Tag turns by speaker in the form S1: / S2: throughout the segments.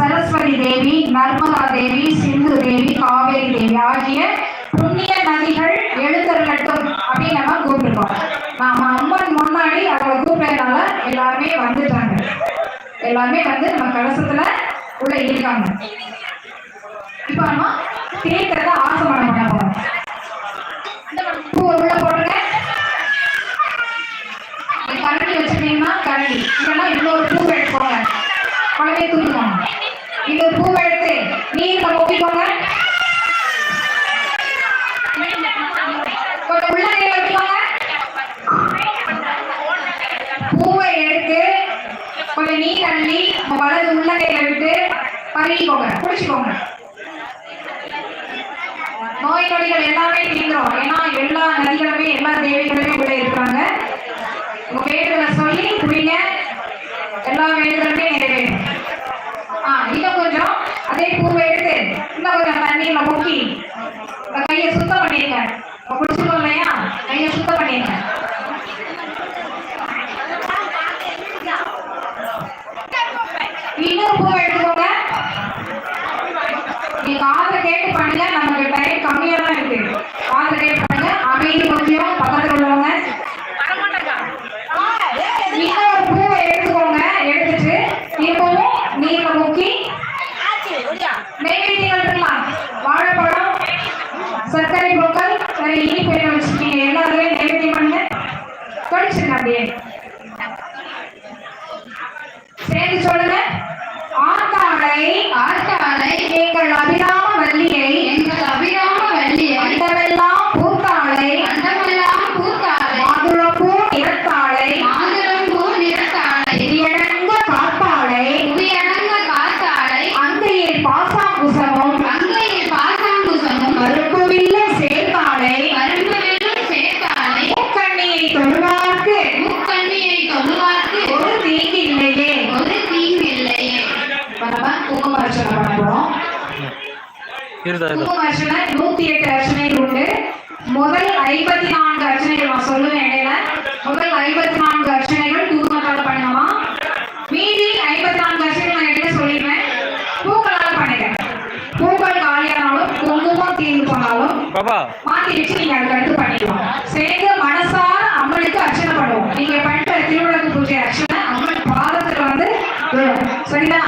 S1: சரஸ்வதி தேவி நர்மதா தேவி சிந்து தேவி காவேரி தேவி ஆகிய புண்ணிய நதிகள் எழுந்தருளட்டும் அப்படின்னு நம்ம கூப்பிட்டுருக்கோம். நாம அம்மன் முன்னாடி அவளை கூப்பிட்டதுனால எல்லாருமே வந்துட்டாங்க. எல்லாருமே வந்து நம்ம கலசத்துல உள்ள இருக்காங்க. இப்ப நம்ம தீர்த்தத்தை ஆசமனம் பண்ண போறோம் பூ உள்ள போடுங்க கரண்டி வச்சிருந்தீங்கன்னா கரண்டி இல்லைன்னா இன்னொரு பூ எடுத்துக்கோங்க. குழந்தைய தூக்கிக்கோங்க இன்னொரு பூ எடுத்து நீர்ல ஒப்பிக்கோங்க. கொஞ்சம் உள்ள கையில வச்சுக்கோங்க பூவை எடுத்து கொஞ்சம் நீர் அள்ளி வலது உள்ள கையில விட்டு பருகிக்கோங்க குடிச்சுக்கோங்க. நோய் நொடிகள் எல்லாமே தீர்ந்துரும். ஏன்னா எல்லா நதிகளுமே எல்லா தேவிகளுமே உள்ள இருக்காங்க. உங்க வேண்டுதலை சொல்லி குடிங்க. எல்லா வேண்டுதலுமே நிறைவேறும். நூத்தி எட்டு அர்ச்சனைகள் உண்டு. முதல் ஐம்பத்தி நான்கு அர்ச்சனைகள் நான் சொல்லுவேன் இடையில. முதல் ஐம்பத்தி நான்கு அர்ச்சனைகள் குங்குமத்தால பண்ணலாம் மீதி ஐம்பத்தி நான்கு அர்ச்சனைகள் நான் இடையில சொல்லிடுவேன். பூக்களால பண்ணுங்க. பூக்கள் காலியானாலும் குங்குமம் தீர்ந்து போனாலும் மாத்தி வச்சு நீங்க அதுக்கு அடுத்து பண்ணிக்கலாம் சேர்ந்து மனசார அம்மனுக்கு அர்ச்சனை பண்ணுவோம். நீங்க பண்ற திருவிளக்கு பூஜை அர்ச்சனை அம்மன் பாதத்துல வந்து விழும். சரிதா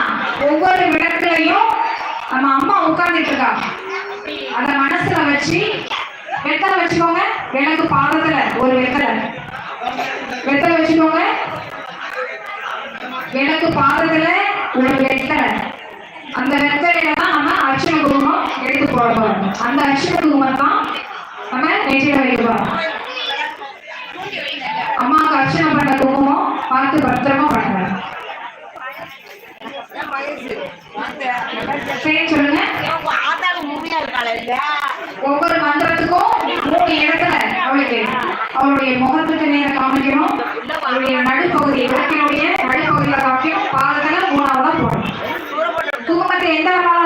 S1: ஒவ்வொரு விளக்குலையும் நம்ம அம்மா உட்கார்ந்துட்டு இருக்கா அத மனசுல வச்சு வெத்தலை வச்சுக்கோங்க. விளக்கு பாதத்துல ஒரு வெத்தலை. வெத்தலை வச்சுக்கோங்க. விளக்கு பாதத்துல ஒரு வெத்தலை. அந்த வெத்தலையில தான் நம்ம அர்ச்சனை குங்குமம் எடுத்து போட அந்த அர்ச்சனை குங்குமம் தான் நம்ம நெஞ்சில வைக்க அம்மாவுக்கு அர்ச்சனை பண்ண குங்குமம் பார்த்து பத்திரமா பண்ணுங்க சொல்லுங்க. ஒவ்வொரு மந்திரத்துக்கும் மூணு இடத்துல அவளுக்கு. அவளுடைய முகத்துக்கு நேரம் காமிக்கணும். அவளுடைய நடுப்பகுதி விளக்கினுடைய நடுப்பகுதியில காமிக்கணும் பாதத்துல மூணாவதா போடணும். குங்குமத்தை எந்த வரலாலும்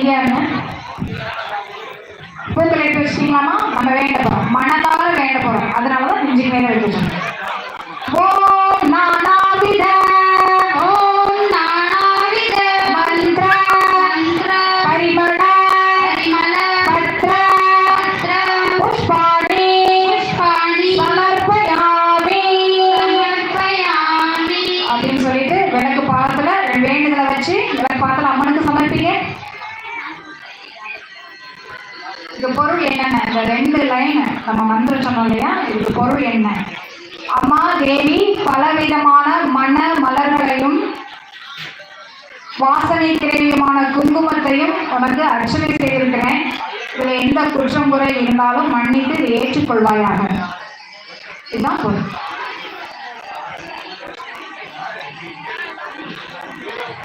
S1: அமைதியா நம்ம மந்திரம் சொன்னோம் இல்லையா? இதுக்கு பொருள் என்ன? அம்மா தேவி பலவிதமான மன மலர்களையும் வாசனை திரவியமான குங்குமத்தையும் உனக்கு அர்ச்சனை செய்திருக்கிறேன். இதுல எந்த குற்றம் குறை இருந்தாலும் மன்னித்து இதை ஏற்றுக்கொள்வாயாக. இதுதான் பொருள்.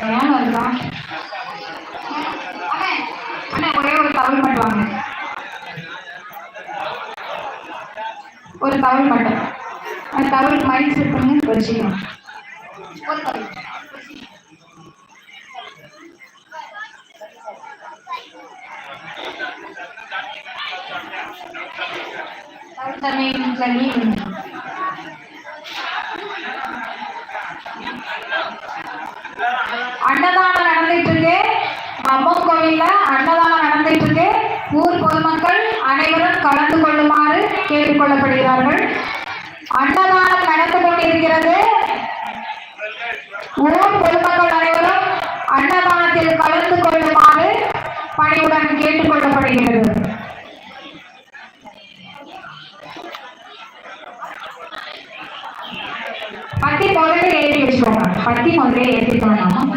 S1: ஏன் வருதா அண்ணே அண்ணே ஒரே ஒரு தவறு மட்டும் வாங்க தமிழ் மட்டும் அந்த தவறுக்கு மைண்ட் செட் பண்ணி வச்சுக்கணும் ஒரு தவறு தவறு அன்னதானம் நடந்துட்டு இருக்கு. அம்மன் கோவில்ல அன்னதானம் நடந்துட்டு இருக்கு. ஊர் பொதுமக்கள் அனைவரும் கலந்து கேட்டுக்கொள்ளப்படுகிறார்கள். அன்னதானம் நடந்து கொண்டிருக்கிறது. ஊர் பொதுமக்கள் அனைவரும் அன்னதானத்தில் கலந்து கொள்ளுமாறு பணியுடன் கேட்டுக்கொள்ளப்படுகிறது. பத்தி முதல்ல ஏற்றி வச்சுக்கோங்க. பத்தி முதல்ல ஏற்றிக்கணும்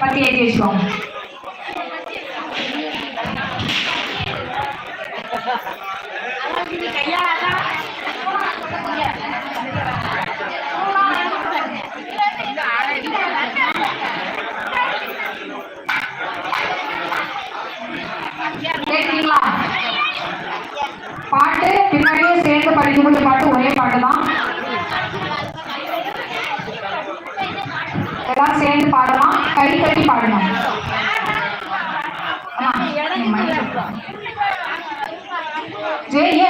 S1: பத்தி ஏற்றி வச்சுக்கோங்க. சேர்ந்து பாட்டு ஒரே பாட்டு தான் எல்லாம் சேர்ந்து பாடலாம். கை கட்டி பாடணும். ஜெய